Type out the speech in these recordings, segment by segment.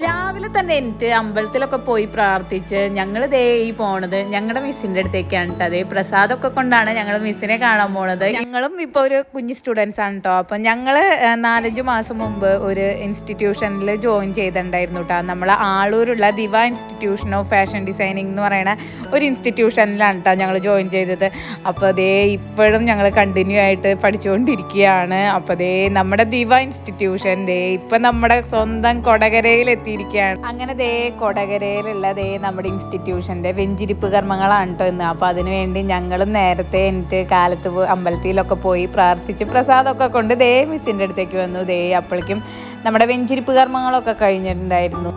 രാവിലെ തന്നെ എനിക്ക് അമ്പലത്തിലൊക്കെ പോയി പ്രാർത്ഥിച്ച് ഞങ്ങൾ ദേ ഈ പോണത് ഞങ്ങളുടെ മിസ്സിന്റെ അടുത്തേക്കാണ് കേട്ടോ അതേ പ്രസാദമൊക്കെ കൊണ്ടാണ് ഞങ്ങൾ മിസ്സിനെ കാണാൻ പോണത്. ഞങ്ങളും ഇപ്പോൾ ഒരു കുഞ്ഞു സ്റ്റുഡൻസ് ആണ് കേട്ടോ അപ്പം ഞങ്ങൾ നാലഞ്ച് മാസം മുമ്പ് ഒരു ഇൻസ്റ്റിറ്റ്യൂഷനിൽ ജോയിൻ ചെയ്തിട്ടുണ്ടായിരുന്നു കേട്ടോ നമ്മളെ ആളൂരുള്ള ദിവ ഇൻസ്റ്റിറ്റ്യൂഷൻ ഓഫ് ഫാഷൻ ഡിസൈനിങ് എന്ന് പറയുന്ന ഒരു ഇൻസ്റ്റിറ്റ്യൂഷനിലാണ് കേട്ടോ ഞങ്ങൾ ജോയിൻ ചെയ്തത്. അപ്പോൾ അതേ ഇപ്പോഴും ഞങ്ങൾ കണ്ടിന്യൂ ആയിട്ട് പഠിച്ചുകൊണ്ടിരിക്കുകയാണ് അപ്പോൾ അതേ നമ്മുടെ ദിവ ഇൻസ്റ്റിറ്റ്യൂഷൻ ദേ ഇപ്പം നമ്മുടെ സ്വന്തം കൊടകരയിൽ എത്തിയിരിക്കുകയാണ് അങ്ങനെ ദേ കൊടകരയിലുള്ള ദേ നമ്മുടെ ഇൻസ്റ്റിറ്റ്യൂഷന്റെ വെഞ്ചിരിപ്പ് കർമ്മങ്ങളാണ് കേട്ടോ ഇന്ന്. അപ്പോൾ അതിനു വേണ്ടി ഞങ്ങളും നേരത്തെ എന്റെ കാലത്ത് അമ്പലത്തിലൊക്കെ പോയി പ്രാർത്ഥിച്ച് പ്രസാദമൊക്കെ കൊണ്ട് ദേ മിസ്സിന്റെ അടുത്തേക്ക് വന്നു. ദേ അപ്പോഴേക്കും നമ്മുടെ വെഞ്ചിരിപ്പ് കർമ്മങ്ങളൊക്കെ കഴിഞ്ഞിട്ടുണ്ടായിരുന്നു.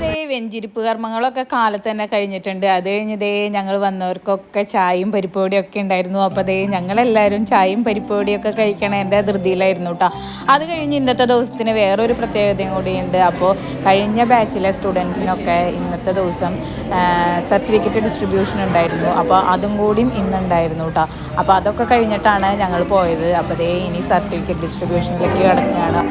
ദേ വെഞ്ചിരിപ്പ് കർമ്മങ്ങളൊക്കെ കാലത്ത് തന്നെ കഴിഞ്ഞിട്ടുണ്ട്. അത് കഴിഞ്ഞതേ ഞങ്ങൾ വന്നവർക്കൊക്കെ ചായയും പരിപ്പുവടിയും ഒക്കെ ഉണ്ടായിരുന്നു. അപ്പോൾ അതേ ഞങ്ങളെല്ലാവരും ചായയും പരിപ്പോടിയൊക്കെ കഴിക്കണതിന്റെ ധൃതിയിലായിരുന്നു കേട്ടോ അത് കഴിഞ്ഞ് ഇന്നത്തെ ദിവസത്തിന് വേറൊരു പ്രത്യേകതയും കൂടിയുണ്ട്. അപ്പോൾ കഴിഞ്ഞ ബാച്ചിലെ സ്റ്റുഡൻസിനൊക്കെ ഇന്നത്തെ ദിവസം സർട്ടിഫിക്കറ്റ് ഡിസ്ട്രിബ്യൂഷൻ ഉണ്ടായിരുന്നു. അപ്പോൾ അതും കൂടിയും ഇന്നുണ്ടായിരുന്നു കേട്ടോ അപ്പോൾ അതൊക്കെ കഴിഞ്ഞിട്ടാണ് ഞങ്ങൾ പോയത്. അപ്പോൾ അതേ ഇനി സർട്ടിഫിക്കറ്റ് ഡിസ്ട്രിബ്യൂഷനിലേക്ക് കിടക്കുകയാണ്.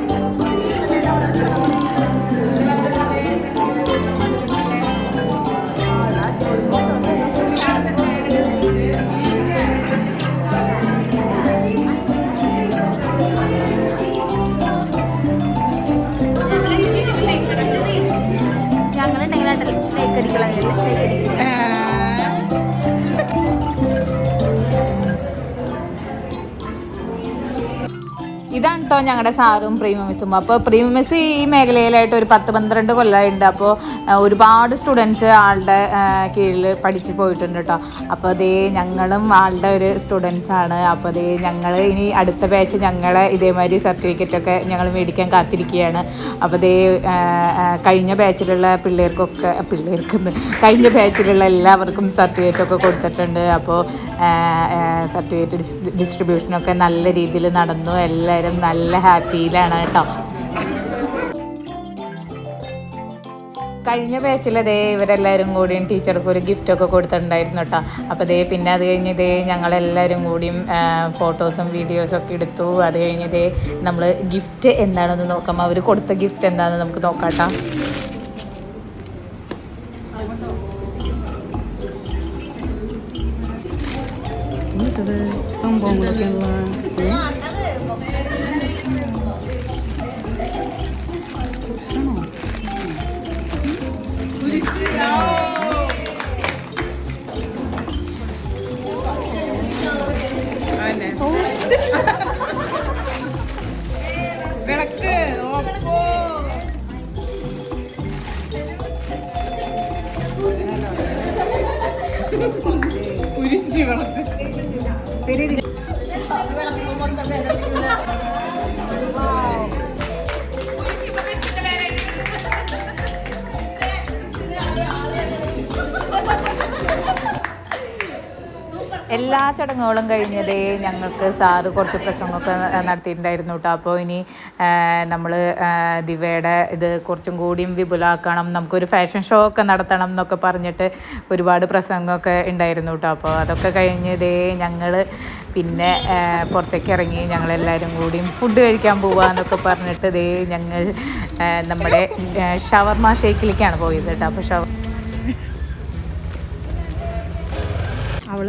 ലൈക്ക് അടിക്കണം ലൈക്ക് ഇതാണ് കേട്ടോ ഞങ്ങളുടെ സാറും പ്രീമിയസും അപ്പോൾ പ്രീമിയസ് ഈ മേഖലയിലായിട്ട് ഒരു പത്ത് പന്ത്രണ്ട് കൊല്ലമായിട്ടുണ്ട് അപ്പോൾ ഒരുപാട് സ്റ്റുഡൻസ് ആളുടെ കീഴിൽ പഠിച്ചു പോയിട്ടുണ്ട് കേട്ടോ അപ്പോൾ അതേ ഞങ്ങളും ആളുടെ ഒരു സ്റ്റുഡൻസ് ആണ് അപ്പോൾ അതേ ഞങ്ങൾ ഇനി അടുത്ത ബാച്ച് ഞങ്ങളെ ഇതേമാതിരി സർട്ടിഫിക്കറ്റൊക്കെ ഞങ്ങൾ മേടിക്കാൻ കാത്തിരിക്കുകയാണ് അപ്പോൾ അതേ കഴിഞ്ഞ ബാച്ചിലുള്ള പിള്ളേർക്കൊക്കെ പിള്ളേർക്ക് കഴിഞ്ഞ ബാച്ചിലുള്ള എല്ലാവർക്കും സർട്ടിഫിക്കറ്റൊക്കെ കൊടുത്തിട്ടുണ്ട്. അപ്പോൾ സർട്ടിഫിക്കറ്റ് ഡിസ്ട്രിബ്യൂഷനൊക്കെ നല്ല രീതിയിൽ നടന്നു. എല്ലാവരും നല്ല ഹാപ്പിയിലാണ് കേട്ടോ. കഴിഞ്ഞ ബാച്ചിൽ ദേ ഇവരെല്ലാവരും കൂടിയും ടീച്ചർക്ക് ഒരു ഗിഫ്റ്റ് ഒക്കെ കൊടുത്തിട്ടുണ്ടായിരുന്നു കേട്ടോ. അപ്പോൾ ദേ പിന്നെ അത് കഴിഞ്ഞ് ദേ ഞങ്ങളെല്ലാവരും കൂടിയും ഫോട്ടോസും വീഡിയോസും ഒക്കെ എടുത്തു. അത് കഴിഞ്ഞ് ദേ നമ്മൾ ഗിഫ്റ്റ് എന്താണെന്ന് നോക്കാം. അവർ കൊടുത്ത ഗിഫ്റ്റ് എന്താണെന്ന് നമുക്ക് നോക്കാം കേട്ടോ. Sombong എല്ലാ ചടങ്ങുകളും കഴിഞ്ഞതേ ഞങ്ങൾക്ക് സാറ് കുറച്ച് പ്രസംഗമൊക്കെ നടത്തിയിട്ടുണ്ടായിരുന്നു കേട്ടോ. അപ്പോൾ ഇനി നമ്മൾ ദിവയുടെ ഇത് കുറച്ചും കൂടിയും വിപുലമാക്കണം നമുക്കൊരു ഫാഷൻ ഷോ ഒക്കെ നടത്തണം എന്നൊക്കെ പറഞ്ഞിട്ട് ഒരുപാട് പ്രസംഗമൊക്കെ ഉണ്ടായിരുന്നു കേട്ടോ. അപ്പോൾ അതൊക്കെ കഴിഞ്ഞതേ ഞങ്ങൾ പിന്നെ പുറത്തേക്ക് ഇറങ്ങി ഞങ്ങളെല്ലാവരും കൂടിയും ഫുഡ് കഴിക്കാൻ പോവാന്നൊക്കെ പറഞ്ഞിട്ട് ദേ ഞങ്ങൾ നമ്മുടെ ഷവർമ ഷേക്കിലേക്കാണ് പോയത് കേട്ടോ. അപ്പോൾ ഷവർ അവൾ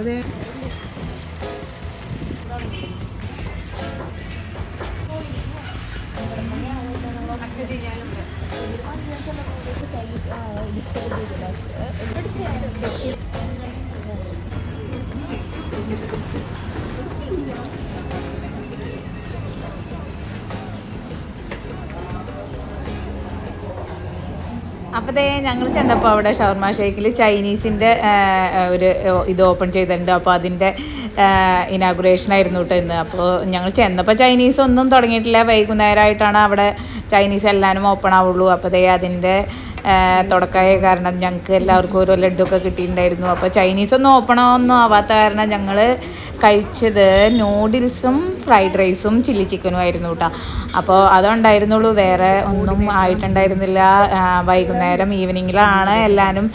അപ്പോൾ ദേ ഞങ്ങൾ ചെന്നപ്പോൾ അവിടെ ഷവർമ ഷേക്കിൽ ചൈനീസിന്റെ ഒരു ഇത് ഓപ്പൺ ചെയ്തിട്ടുണ്ട്. അപ്പോൾ അതിന്റെ ഇനാഗുറേഷൻ ആയിരുന്നു കേട്ടോ ഇന്ന്. അപ്പോൾ ഞങ്ങൾ ചെന്നപ്പോൾ ചൈനീസ് ഒന്നും തുടങ്ങിയിട്ടില്ല. വൈകുന്നേരമായിട്ടാണ് അവിടെ ചൈനീസ് എല്ലാവരും ഓപ്പൺ ആവുള്ളൂ. അപ്പോൾ ദേ അതിന്റെ തുടക്കമായ കാരണം ഞങ്ങൾക്ക് എല്ലാവർക്കും ഓരോ ലഡ്ഡുക്കെ കിട്ടിയിട്ടുണ്ടായിരുന്നു. അപ്പോൾ ചൈനീസ് ഒന്നും ഓപ്പൺ ഒന്നും ആവാത്ത കാരണം ഞങ്ങൾ കഴിച്ചത് നൂഡിൽസും ഫ്രൈഡ് റൈസും ചില്ലി ചിക്കനും ആയിരുന്നു കേട്ടോ അപ്പോൾ അതുണ്ടായിരുന്നുള്ളൂ. വേറെ ഒന്നും ആയിട്ടുണ്ടായിരുന്നില്ല. വൈകുന്നേരം ഈവനിങ്ങിലാണ് എല്ലാവരും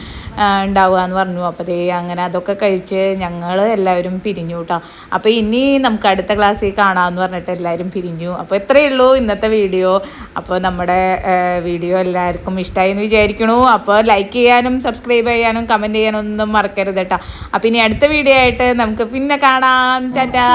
ഉണ്ടാവുക എന്ന് പറഞ്ഞു. അപ്പോൾ അങ്ങനെ അതൊക്കെ കഴിച്ച് ഞങ്ങൾ എല്ലാവരും പിരിഞ്ഞു. കേട്ടോ അപ്പോൾ ഇനി നമുക്ക് അടുത്ത ക്ലാസ്സിൽ കാണാമെന്ന് പറഞ്ഞിട്ട് എല്ലാവരും പിരിഞ്ഞു. അപ്പോൾ ഇത്രയേ ഉള്ളൂ ഇന്നത്തെ വീഡിയോ. അപ്പോൾ നമ്മുടെ വീഡിയോ എല്ലാവർക്കും ഇഷ്ടമായി എന്ന് വിചാരിക്കണു. അപ്പോൾ ലൈക്ക് ചെയ്യാനും സബ്സ്ക്രൈബ് ചെയ്യാനും കമന്റ് ചെയ്യാനും ഒന്നും മറക്കരുത് കേട്ടോ. അപ്പോൾ ഇനി അടുത്ത വീഡിയോ ആയിട്ട് നമുക്ക് പിന്നെ കാണാം. ചാറ്റാ